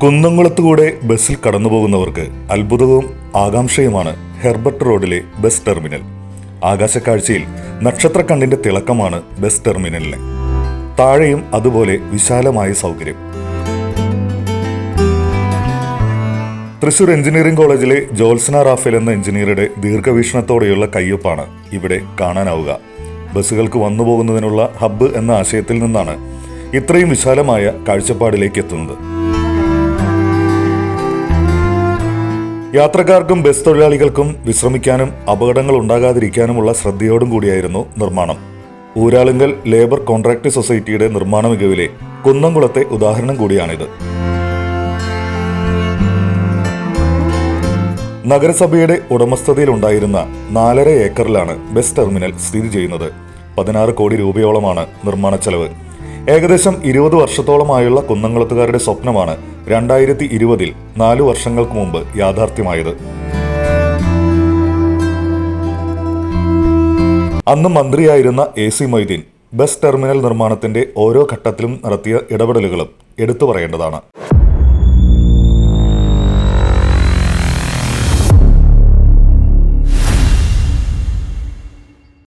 കുന്നംകുളത്തുകൂടെ ബസ്സിൽ കടന്നു പോകുന്നവർക്ക് അത്ഭുതവും ആകാംക്ഷയുമാണ് ഹെർബർട്ട് റോഡിലെ ബസ് ടെർമിനൽ. ആകാശക്കാഴ്ചയിൽ നക്ഷത്രക്കണ്ണിന്റെ തിളക്കമാണ് ബസ് ടെർമിനലിന്. താഴെയും അതുപോലെ വിശാലമായ സൗകര്യം. തൃശൂർ എഞ്ചിനീയറിംഗ് കോളേജിലെ ജോത്സന റാഫേൽ എന്ന എഞ്ചിനീയറുടെ ദീർഘവീക്ഷണത്തോടെയുള്ള കയ്യൊപ്പാണ് ഇവിടെ കാണാനാവുക. ബസ്സുകൾക്ക് വന്നുപോകുന്നതിനുള്ള ഹബ്ബ് എന്ന ആശയത്തിൽ നിന്നാണ് ഇത്രയും വിശാലമായ കാഴ്ചപ്പാടിലേക്ക് എത്തുന്നത്. യാത്രക്കാർക്കും ബസ് തൊഴിലാളികൾക്കും വിശ്രമിക്കാനും അപകടങ്ങൾ ഉണ്ടാകാതിരിക്കാനുമുള്ള ശ്രദ്ധയോടും കൂടിയായിരുന്നു നിർമ്മാണം. ഊരാളുങ്കൽ ലേബർ കോൺട്രാക്ട് സൊസൈറ്റിയുടെ നിർമ്മാണ മികവിലെ കുന്നംകുളത്തെ ഉദാഹരണം കൂടിയാണിത്. നഗരസഭയുടെ ഉടമസ്ഥതയിലുണ്ടായിരുന്ന നാലര ഏക്കറിലാണ് ബസ് ടെർമിനൽ സ്ഥിതി ചെയ്യുന്നത്. പതിനാറ് കോടി രൂപയോളമാണ് നിർമ്മാണ ചെലവ് ഏകദേശം ഇരുപത് വർഷത്തോളമായുള്ള കുന്നംകുളത്തുകാരുടെ സ്വപ്നമാണ് രണ്ടായിരത്തി ഇരുപതിൽ നാലു വർഷങ്ങൾക്ക് മുമ്പ് യാഥാർത്ഥ്യമായത്. അന്ന് മന്ത്രിയായിരുന്ന A C Moideen bus terminal നിർമ്മാണത്തിന്റെ ഓരോ ഘട്ടത്തിലും നടത്തിയ ഇടപെടലുകളും എടുത്തു പറയേണ്ടതാണ്.